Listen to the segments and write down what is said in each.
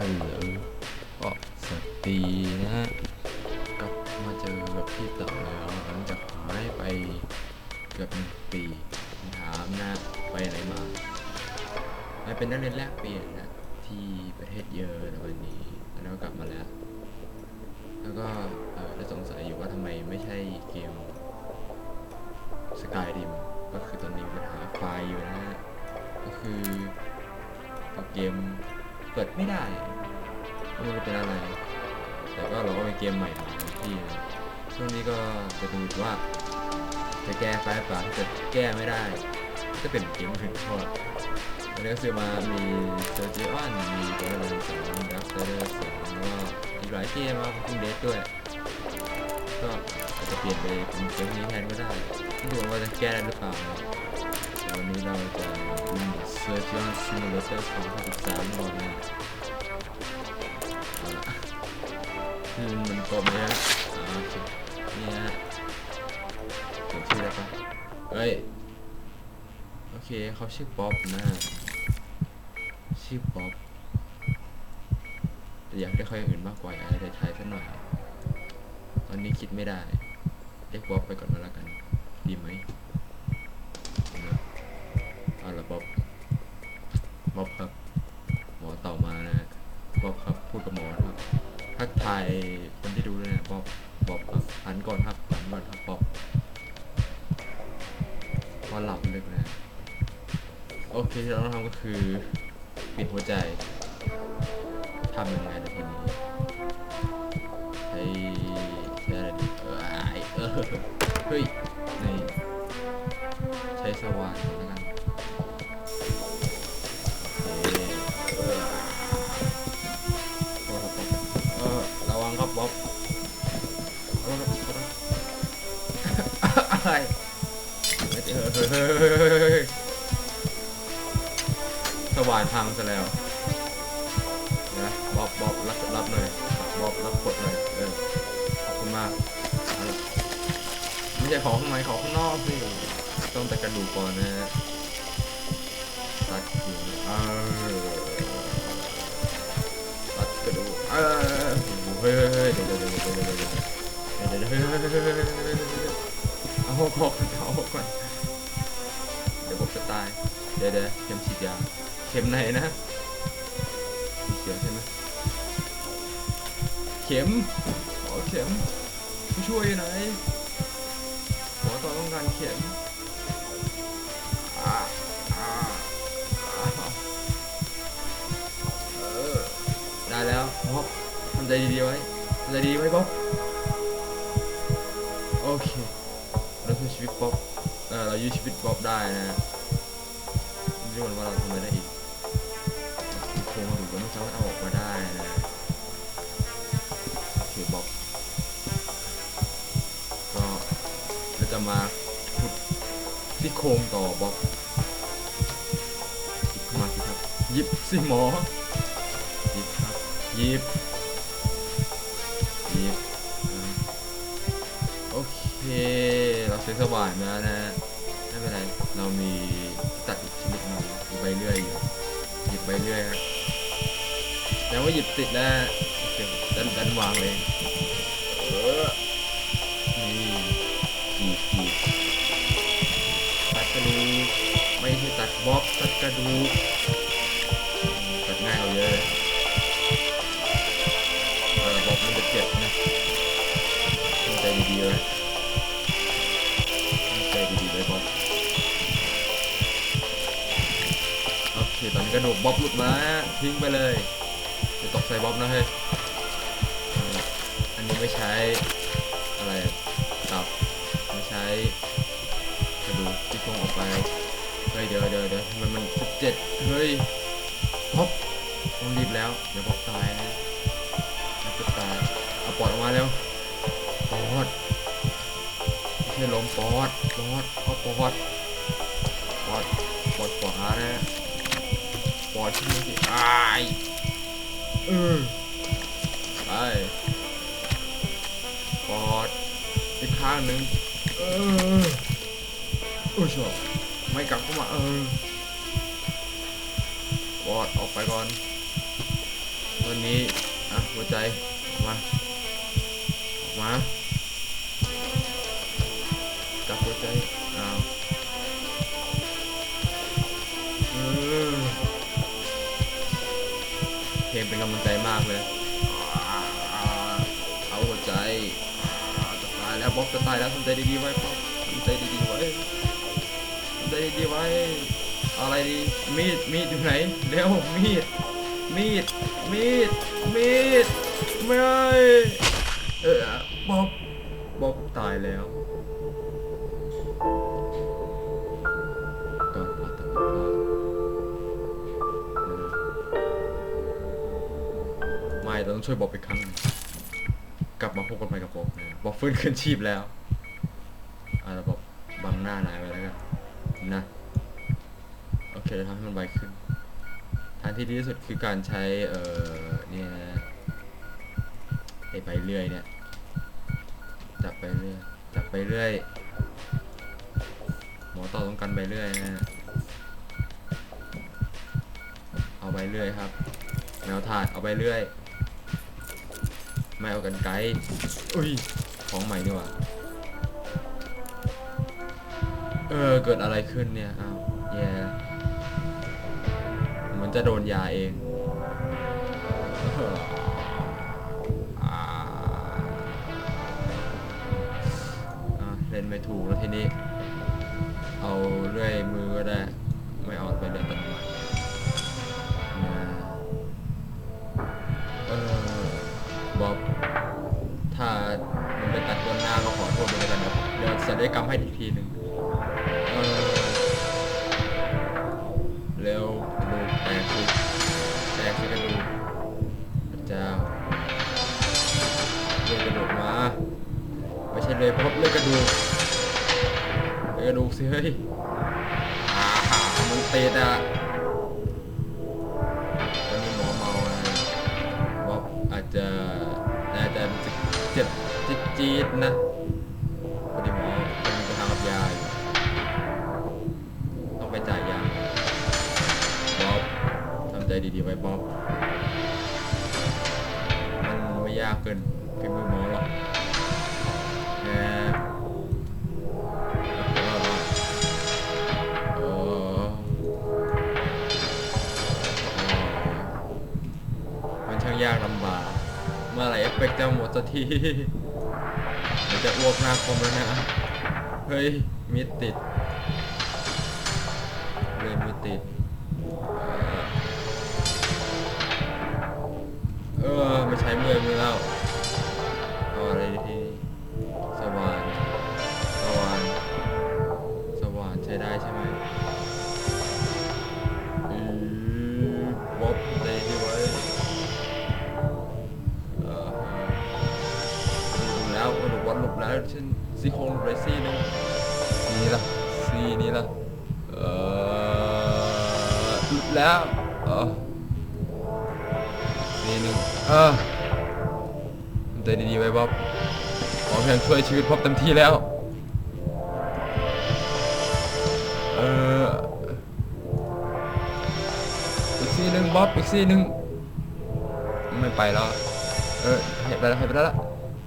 ฮัลโหลก็สวัสดีนะฮะกลับมาเจอกับพี่เต่าแล้วหลังจากหายไปเกือบหนึ่งปีถามนะไปไหนมาไปเป็นนักเรียนแลกเปลี่ยนนะที่ประเทศเยอรมนีแล้วก็กลับมาแล้ว แล้วก็เออได้สงสัยอยู่ว่าทำไมไม่ใช่เกมสกายริมก็คือตอนนี้มีปัญหาไฟอยู่นะฮะก็คือตัวเกม เปิดไม่ได้ไม่รู้เป็นอะไร แต่ก็เราก็มีเกมใหม่มาที่ช่วงนี้ก็จะดูว่า จะแก้ไฟล์เปล่าถ้าเกิดแก้ไม่ได้ก็จะเป็นเกมถึงโทษวันนี้ก็ซื้อมามีเซอร์จิออนมีเดอร์เลนสองดักสเตอร์สองแล้วก็อีกหลายเกมมาคุณเดทด้วย ก็อาจจะเปลี่ยนไปเป็นเกมนี้แทนก็ได้ไม่รู้ว่าจะแก้ได้หรือเปล่าวันนี้เราจะ ดูเซอร์จิออนซิมูเลเตอร์2013ก่อนนะเอาละคือมันกลมเลยฮะอ่าโอเคนี่ฮะเขียนชื่อได้ปะเฮ้ย โอเคเขาชื่อป๊อปนะชื่อป๊อปแต่อยากได้ใครอื่นมากกว่าอะไรไทยสักหน่อย ตอนนี้คิดไม่ได้ เรียกป๊อปไปก่อนมาแล้วกัน ดีไหมนะเอาละป๊อป ป๊อปครับ หมอต่อมานะบ๊อบครับพูดกับหมอครับทักทายคนที่ดูด้วยนะบ๊อบบ๊อบครับหันก่อนครับหันก่อนครับบ๊อบพอหลับลึกนะโอเคที่เราต้องทำก็คือปิดหัวใจทำยังไงในทีนี้ใช้ใช้อะไรดีเออไอเออเฮ้ยในใช้สว่านนแล้วกัน บ๊อบอะไรไม่เจอเฮ้ยสว่านพังซะแล้วนะบ๊อบบ๊อบรับรับหน่อยบ๊อบรับกดหน่อยเออขอบคุณมากไม่ใช่ของข้างในของข้างนอกสิต้องแต่กระดูกก่อนนะฮะตัดหัวเออตัดกระดูกเออ เฮ้ยเดี๋ยวเดี๋ยวเดี๋ยวเดี๋ยวเดี๋ยวเดี๋ยวเดี๋อาหกก่อนเอาหกก่อนเดี๋ยวผมจะตาย เดี๋ยวเดี๋ยวเข็มฉีดยาเข็มไหนนะเขียวใช่ไหมเข็มขอเข็มช่วยไหนขอตอนต้องการเข็มได้แล้วฮอบ ใจดีๆไว้ทำใจดีไว้บ๊อบโอเคเราคือชีวิตบ๊อบเออเรายื้อชีวิตบ๊อบได้นะไม่รู้ว่าเราทำอะไรได้อีกโครงกระดูกเราไม่สามารถเอาออกมาได้นะโอเคบ๊อบก็เราจะมาขุดที่โครงต่อบ๊อบหยิบเข้ามาสิครับหยิบสิหมอหยิบครับหยิบ ซื้อสว่านมานะ ไม่เป็นไร เรามีตัดอีกชนิดหนึงมีใบเลื่อยอยู่หยิบใบเลื่อยครับแต่ว่าหยิบติดแล้วโอเคดันดันวางเลยเออนี่ขีดขีดตัดกระดูกไม่ใช่ตัดบล็อกตัดกระดูกตัดง่ายกว่าเยอะเลยเออบอกมันจะเจ็บนะใจดีๆเลย ตอนนี้กระดูกบ๊อบหลุดมาทิ้งไปเลยจะตกใส่บ๊อบนะเฮ้ยอันนี้ไม่ใช้อะไรตับไม่ใช้กระดูกที่โครงออกไปเฮ้ยเดี๋ยวเดี๋ยวเดี๋ยวทำไมมันสิบเจ็ดเฮ้ยบ๊อบต้องรีบแล้วเดี๋ยวบ๊อบตายนะแล้วก็ตายเอาปอดออกมาเร็วปอดไม่ใช่ลมปอดปอดเอาปอดปอดปอดขวานะ ปอดที่มันสิอายเออไปปอดอีกข้างหนึ่งเออโอ้ยชอบไม่กลับเข้ามาเออปอดออกไปก่อน วันนี้ อะ หัวใจออกมาออกมาจับหัวใจ เป็นกำลังใจมากเลยเอาหัวใจจะตายแล้วบ๊อบจะตายแล้วทำใจดีๆไว้ป๊อบทำใจดีๆไว้ทำใจดีๆไว้อาอะไรดีมีดมีดอยู่ไหนเร็วมีดมีดมีดมีดไม่ ต้องช่วยบอบอีกครั้งหนึ่งกลับมาพบกันใหม่กับบ๊อบนะบอบฟื้นคืนชีพแล้วอะแล้วบ๊อบบังหน้านายไว้แล้วกันนะ โอเคทำให้มันไวขึ้น ทางที่ดีที่สุดคือการใช้ เอ่อ เนี่ยไอไปเรื่อยเนี่ย จับไปเรื่อย จับไปเรื่อย หมอต่อต้องกันไปเรื่อยนะฮะเอาไปเรื่อยครับ แมวถาดเอาไปเรื่อย ไม่เอากันไกลอุ้ย ของใหม่นี่หว่าเออ เกิดอะไรขึ้นเนี่ย อ้าว แย่เหมือนจะโดนยาเองอ่าอะเล่นไม่ถูกแล้วทีนี้ เอาเลื่อยมือก็ได้ ไม่เอาไปเลื่อยตัดไม้น ศัลยกรรมให้อีกทีหนึ่งเออเร็วกระดูกแตกสิแตกสิกระดูกพระเจ้าเลือดกระดูกมาไม่ใช่เลยพบเลือดกระดูกเลือดกระดูกสิเฮ้ยอ่ามันเติดอะตอนนี้หมอเมานะบ๊อบอาจจะน่าจะเจ็บจี๊ดๆนะ ดีๆไว้บอบมันไม่ยากเกินฝีมือหมอหรอกแค่เออมันช่างยากลำบากเมื่อไหร่เอฟเฟกต์จะหมดสักทีเดี๋ยวจะอ้วกหน้าคอมแล้วนะ เฮ้ยมิดติด ว่านใช้ได้ใช่ไหมอือบ๊อบเลยดีไว้เออหลุดแล้วหลุดวันหลุดแล้วฉันซี่โครงหลุดไปซี่หนึงนี่ละซี่นี่ละเออหลุดแล้วเออนี่หนึ่งเออทำใจดีๆไว้บ๊อบขอเพียงช่วยชีวิตบ๊อบเต็มที่แล้ว กซี่หนึ่งไม่ไปแล้ว เออให้ไปแล้วให้ไปแล้วละ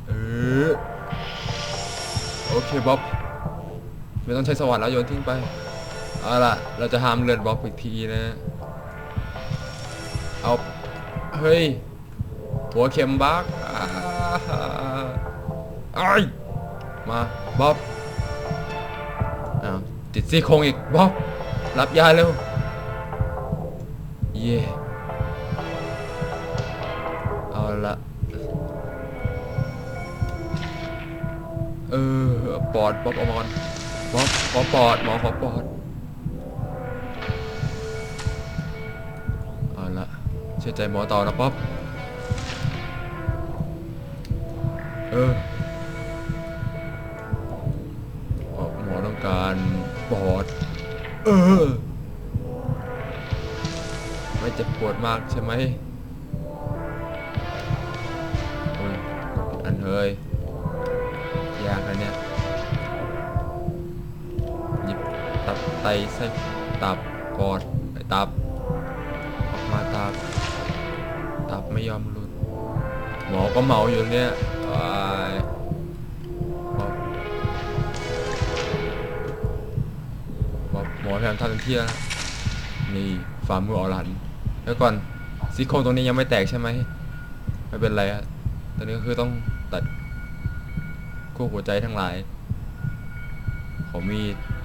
เออ โอเคบ๊อบไม่ต้องใช้สว่านแล้วโยนทิ้งไป เอาล่ะ เราจะห้ามเลือดบ๊อบอีกทีนะ เอา เฮ้ย หัวเข็มบักอ่าไอ้ายมาบ๊อบอ้าวติดซี่โครงอีกบ๊อบรับยาเร็ว เย่เเออ ปอดบ๊อบอามาก่อนบ๊อบขอปอดหมอขอปอดเอาละเชื่อใจหมอต่อนะป๊อบเออหมอต้องการปอด เออ ไม่เจ็บปวดมากใช่ไหมอุ้ยอันเฮ้ย ไตไส้ตับปอดไตับ ออกมาตับ ตับไม่ยอมหลุด หมอก็เมาอยู่เนี่ยอ้ยบ๊อหมอพยายามทำเต็มที่แล้วนะนี่ฝ่ามืออรหันแล้วก่อนซีโครงตรงนี้ยังไม่แตกใช่ไหมไม่เป็นไรอะตอนนี้ก็คือต้องตัดคู่หัวใจทั้งหลาย ขอมีด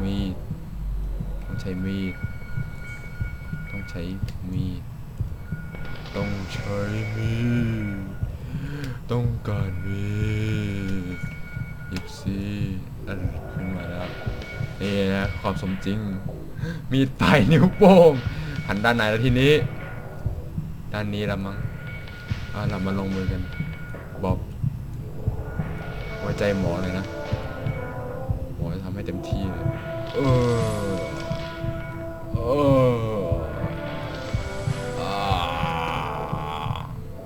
มีด ต้องใช้มีด ต้องใช้มีด ต้องใช้มีด ต้องการมีดหยิบซีอันขึ้นมาแล้วนี่นะความสมจริง มีดปลายนิ้วโป้งหันด้านไหนแล้วทีนี้ ด้านนี้ละมั้งอ่าเรามาลงมือกันบ๊อบไว้ใจหมอเลยนะ ให้เต็มที่เลยเออเอออ่า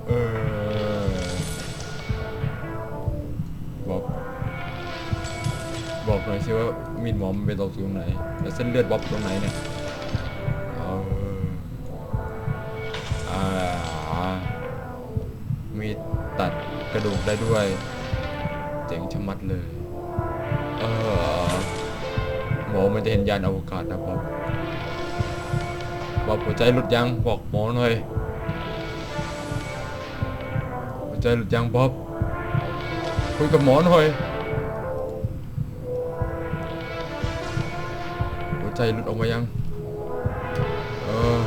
เออบอกบอกหน่อยสิว่ามีดหมอมันไปตกอยู่ตรงไหน แล้วเส้นเลือดบ๊อบตรงไหนเนี่ยอ่ามีดตัดกระดูกได้ด้วย เจ๋งชะมัดเลย เออ หมอมันจะเห็นยานอวกาศนะบ๊อบบอบหัวใจหลุดยังบอกหมอหน่อยหัวใจหลุดยังบ๊อบคุยกับหมอหน่อยหัวใจหลุดออกมายังเออ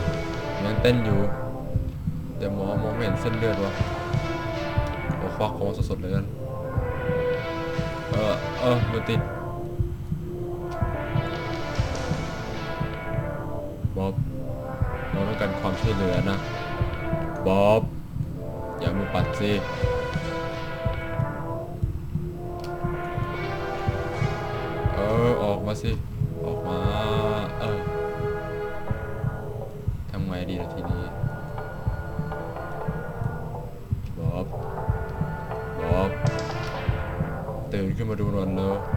ยังเต้นอยู่แต่หมอมองไม่เห็นเส้นเลือดวะโอ้ควักออกมาสดๆเลยกันเออเออมือติด บ๊อบเราต้องการความช่วยเหลือนะบ๊อบอย่ามือปัดสิเออออกมาสิออกมาเออทำไงดีล่ะทีนี้บ๊อบบ๊อบตื่นขึ้นมาดูหน่อยเร็ว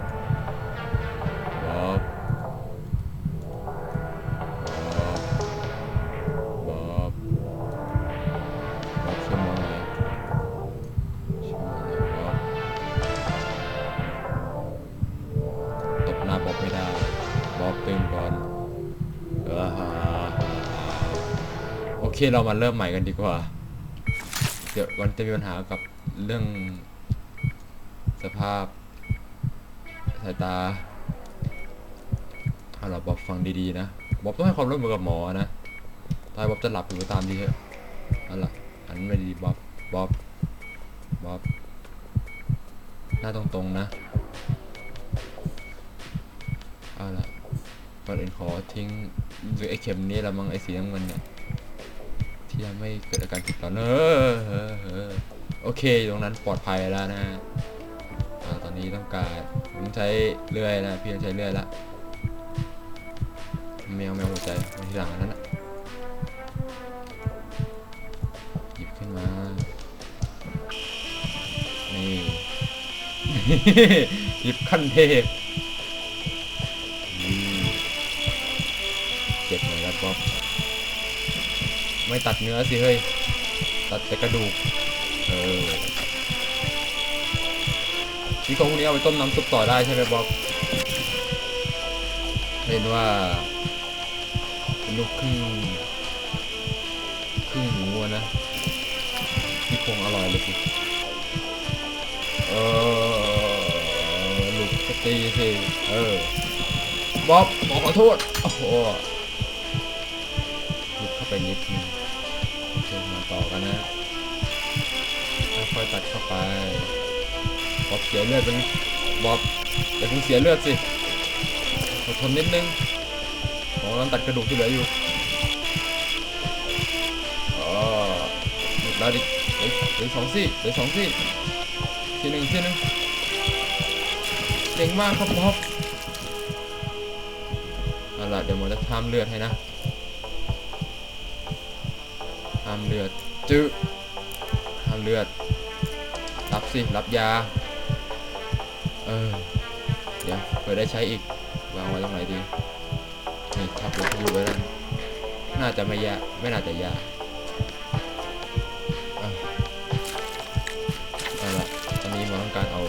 โอเคเรามาเริ่มใหม่กันดีกว่า เดี๋ยววันจะมีปัญหากับเรื่อง สภาพ สายตาถ้าเราบ๊อบฟังดีๆนะบ๊อบต้องให้ความร่วมมือกับหมอนะถ้าบ๊อบจะหลับอยู่ตามดีเถอะเอาล่ะหันไม่ดีบ๊อบบ๊อบบ๊อบหน้าตรงๆนะเอาละก่อนอื่นขอทิ้งหรือไอ้เข็มนี้ละมั้งไอ้สีน้ำเงินเนี่ย ที่ทำให้เกิดอาการติดต่อเนอเออโอเคตรงนั้นปลอดภัยแล้วนะอตอนนี้ต้องการผมใช้เลื่อยนะพี่ต้องใช้เลื่อยละแมวแมวหัวใจไว้ที่หลังอันนั้นนะหยิบขึ้นมานี่ หยิบขั้นเทพ ไม่ตัดเนื้อสิเฮ้ย ตัดแต่กระดูก เออที่ตรงนี้เอาไปต้มน้ำซุปต่อได้ใช่ไหมบ๊อบเห็นว่าเป็นลูกครึ่งครึ่งหมูนะที่คงอร่อยเลยสิเออลูกตีสิเออบ๊อบหมอขอโทษโอ้โห ไปบอบเสียเลือดไปนิบอบอย่าเพิ่งเสียเลือดสิอดทนนิดนึงหมอกำลังตัดกระดูกที่เหลืออยู่อ๋อหยุดแล้วดิเฮ้ยเหลือสองซี่เหลือสองซี่ทีหนึ่งทีหนึ่งเก่งมากครับบ๊อบเอาล่ะเดี๋ยวหมอจะทำเลือดให้นะทำเลือดจื้อทำเลือด สิ รับยา เออ เดี๋ยวเผื่อได้ใช้อีก วางไว้ตรงไหนดี นี่ทับหัวพายุไว้แล้วน่าจะไม่ยาไม่น่าจะยากเอาละอนนี้มันต้องการเอา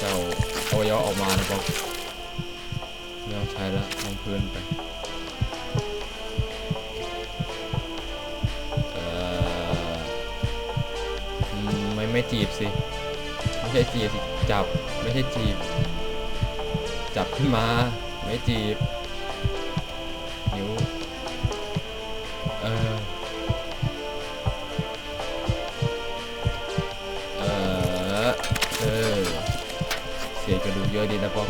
จะเอาเอายออกมานะครับไม่ต้องใช้ละลงพื้นไป จีบสิ ไม่ใช่จีบสิจับ ไม่ใช่จีบ จับขึ้นมา ไม่จีบนิ้วเออ เออ เออ เสียกระดูกเยอะดีนะป๊อป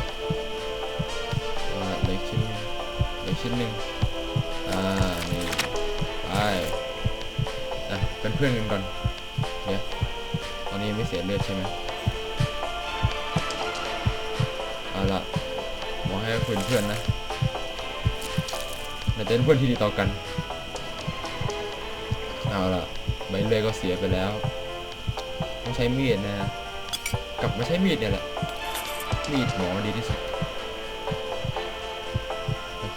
เล็กชิ้นเหล็กชิ้นหนึ่งอ่า นี่ ไป อะ เป็นเพื่อนกันก่อน ไม่เสียเลือดใช่ไหมเอาละหมอให้คุณเพื่อนนะเราจะเป็นเพื่อนที่ดีต่อกัน เอาละใบเลื่อยก็เสียไปแล้ว ต้องใช้มีดนะ กลับมาใช้มีดเนี่ยแหละ มีดหมอดีที่สุด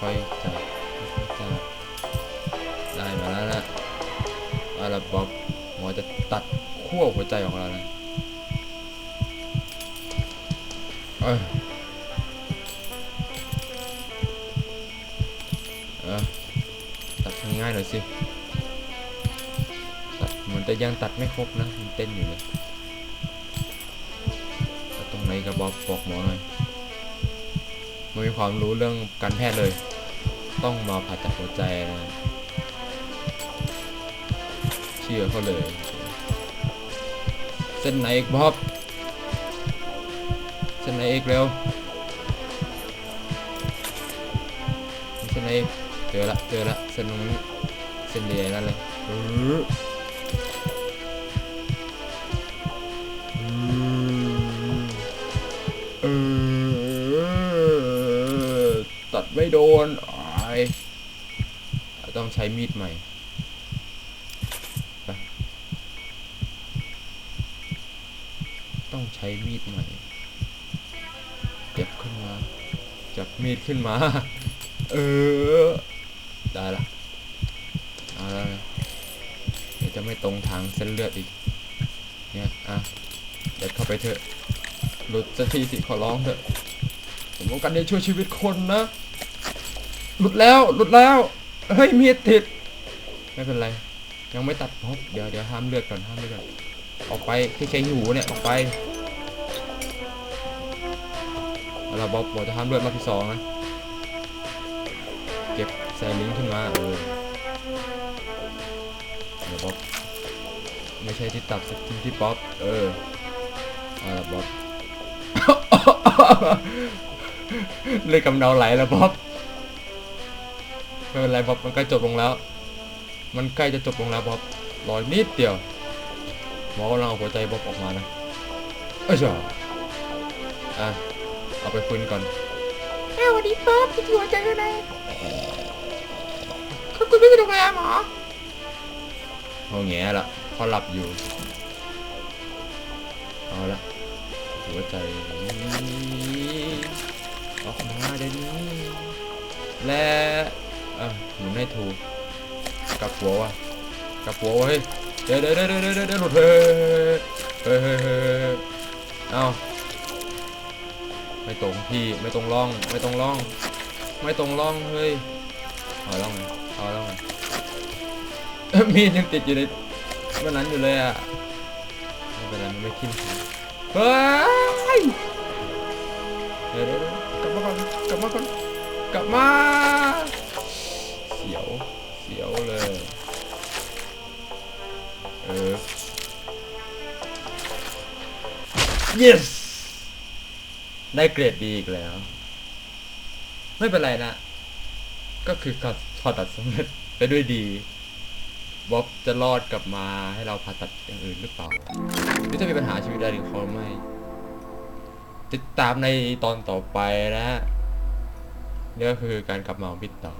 ค่อยๆจับค่อยๆจับได้มาแล้วนะเอาละบ๊อบหมอจะตัด ขั้วหัวใจของเรานะเอ้ยเออตัดง่ายๆหน่อยสิ ตัดเหมือนแต่ยังตัดไม่ครบนะมันเต้นอยู่เลยตตรงไหนกับบอบบอกหมอหน่อยไม่มีความรู้เรื่องการแพทย์เลย ต้องมาผ่าตัดหัวใจนะ เชื่อเขาเลย เส้นไหนอีกบอบเส้นไหนอีกเร็วเส้นไหนเจอละเจอละเส้นตรงนี้เส้นใหญ่นั่นเลยตัดไม่โดนอ้ายต้องใช้มีดใหม่ไปต้องใช้มีดใหม่เก็บขึ้นมา จับมีดขึ้นมา เออ ได้ละเอาละเดี๋ยวจะไม่ตรงทางเส้นเลือดอีก เนี่ย อะ เด็ดเข้าไปเถอะ หลุดสักทีสิขอร้องเถอะ ผมต้องการจะช่วยชีวิตคนนะ หลุดแล้ว หลุดแล้ว เฮ้ย มีดติด ไม่เป็นไร ยังไม่ตัดพบเดี๋ยวเดี๋ยวห้ามเลือดก่อนห้ามเลือดก่อนออกไปที่ใช้หูเนี่ย ออกไป เอาบอกบอกจะห้ามเลือดรอบที่สองนะ เก็บใส่ลิงขึ้นมาเออเดี๋ยวบอบไม่ใช่ที่ตัดสกินที่ป๊อปเออเอาละบ๊อบเลยกำเดาไหลแล้วบ๊อบไม่เป็นไรบ๊อบมันใกล้จบลงแล้ว มันใกล้จะจบลงแล้วบ๊อบรออีกนิดเดียวหมอกำลังเอาหัวใจบ๊อบออกมานะเอ้ยจ้าอะ เอาไปฟื้นก่อนเอ้าสวัสดีป๊อบที่หัวใจข้างในเขาคุณไม่สะดวกเลยอะหมอเขาแง่ละเขาหลับอยู่ เอาละหัวใจออกมาเดี๋ยวนี้ และเออหมุนให้ถูกกลับหัววะกลับหัววะเฮ้ยเดี๋ยวเดี๋ยวเดี๋ยวเดี๋ยวเดี๋ยวเดี๋ยวหลุดเฮ้ยเฮ้ยเฮ้ยเฮ้ยเฮ้ยเอา ไม่ตรงที่ไม่ตรงร่อง ไม่ตรงร่อง ไม่ตรงร่องเฮ้ยเอาร่องไงเอาร่องไงมีดยังติดอยู่ในวันนั้นอยู่เลยอะไม่เป็นไรมันไม่ทิ่มขาเฮ้ยเดี๋ยวเดี๋ยวเดี๋ยวกลับมาก่อนกลับมาก่อนกลับมาเสียวเสียวเลยเออ yes ได้เกรดดีอีกแล้ว ไม่เป็นไรนะ ก็คือการผ่าตัดสำเร็จไปด้วยดีบ๊อบจะรอดกลับมาให้เราผ่าตัดอย่างอื่นหรือเปล่าหรือจะมีปัญหาชีวิตใดหรือเขาไม่ ติดตามในตอนต่อไปนะฮะนี่ก็คือการกลับมาของพี่ต่อ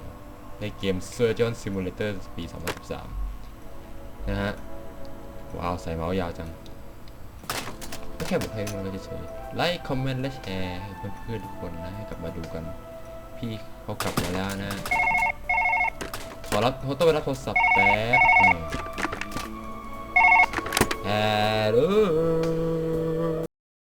ในเกม Surgeon Simulator ปี 2013 นะฮะ ว้าว ใส่เมาส์ยาวจัง ก็แค่บอกให้รู้เราเฉยๆไลค์คอมเมนต์และแชร์ให้เพื่อนๆทุกคนนะให้กลับมาดูกัน พี่เขากลับมาแล้วนะ ขอรับเขาต้องไปรับโทรศัพท์แป๊บหนึงฮัลโหล